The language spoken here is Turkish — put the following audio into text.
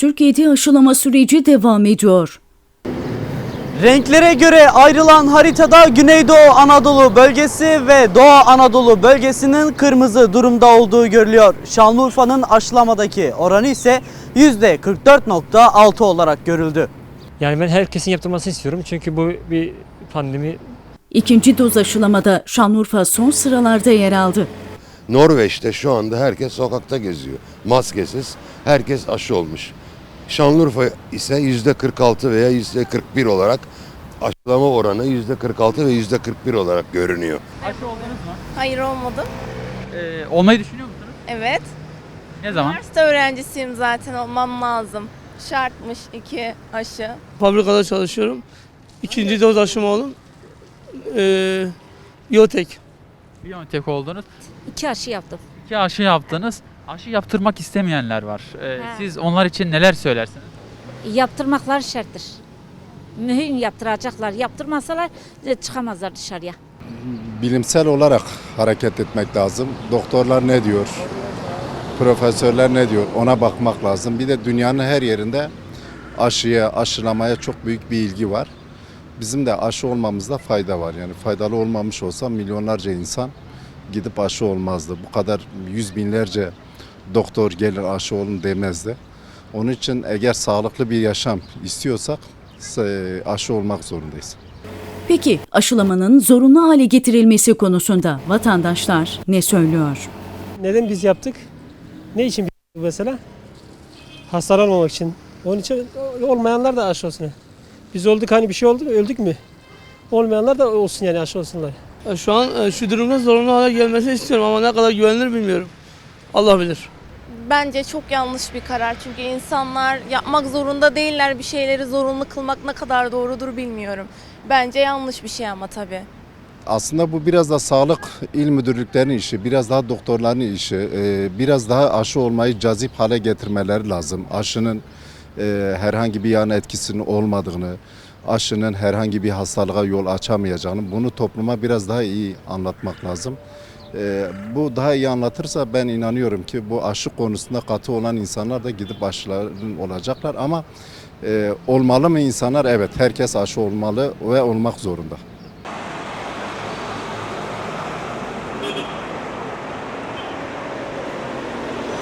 Türkiye'de aşılama süreci devam ediyor. Renklere göre ayrılan haritada Güneydoğu Anadolu bölgesi ve Doğu Anadolu bölgesinin kırmızı durumda olduğu görülüyor. Şanlıurfa'nın aşılamadaki oranı ise %44.6 olarak görüldü. Yani ben herkesin yaptırmasını istiyorum çünkü bu bir pandemi İkinci doz aşılamada Şanlıurfa son sıralarda yer aldı. Norveç'te şu anda herkes sokakta geziyor. Maskesiz herkes aşı olmuş. Şanlıurfa ise yüzde 46 veya yüzde 41 olarak aşılama oranı yüzde 46 ve yüzde 41 olarak görünüyor. Hayır olmadı. Ee, olmayı düşünüyor musunuz? Evet. Ne zaman? Üniversite öğrencisiyim zaten olmam lazım. Şartmış iki aşı. Fabrikada çalışıyorum. İkinci doz aşımı oldum. Ee, Yotek. Biontech oldunuz. İki aşı yaptım. İki aşı yaptınız. Aşı yaptırmak istemeyenler var. Ee, He. siz onlar için neler söylersiniz? Yaptırmaklar şarttır. Mühim yaptıracaklar. Yaptırmasalar e, çıkamazlar dışarıya. bilimsel olarak hareket etmek lazım. Doktorlar ne diyor? Profesörler ne diyor? Ona bakmak lazım. Bir de dünyanın her yerinde aşıya, aşılamaya çok büyük bir ilgi var. Bizim de aşı olmamızda fayda var. Yani faydalı olmamış olsa milyonlarca insan gidip aşı olmazdı. Bu kadar yüz binlerce doktor gelir aşı olun demezdi. Onun için eğer sağlıklı bir yaşam istiyorsak e, aşı olmak zorundayız. Peki aşılamanın zorunlu hale getirilmesi konusunda vatandaşlar ne söylüyor? Neden biz yaptık? Ne için biz mesela? Hastalanmamak için. Onun için olmayanlar da aşı olsun. Biz olduk hani bir şey oldu mu öldük mü? Olmayanlar da olsun yani aşı olsunlar. Şu an e, şu durumda zorunlu hale gelmesini istiyorum ama ne kadar güvenilir bilmiyorum. Allah bilir. Bence çok yanlış bir karar. Çünkü insanlar yapmak zorunda değiller. Bir şeyleri zorunlu kılmak ne kadar doğrudur bilmiyorum. Bence yanlış bir şey ama tabii. Aslında bu biraz da sağlık il müdürlüklerinin işi, biraz daha doktorların işi, e, biraz daha aşı olmayı cazip hale getirmeleri lazım. Aşının e, herhangi bir yan etkisinin olmadığını, aşının herhangi bir hastalığa yol açamayacağını bunu topluma biraz daha iyi anlatmak lazım. E, bu daha iyi anlatırsa ben inanıyorum ki bu aşı konusunda katı olan insanlar da gidip aşıların olacaklar ama e, olmalı mı insanlar? Evet herkes aşı olmalı ve olmak zorunda.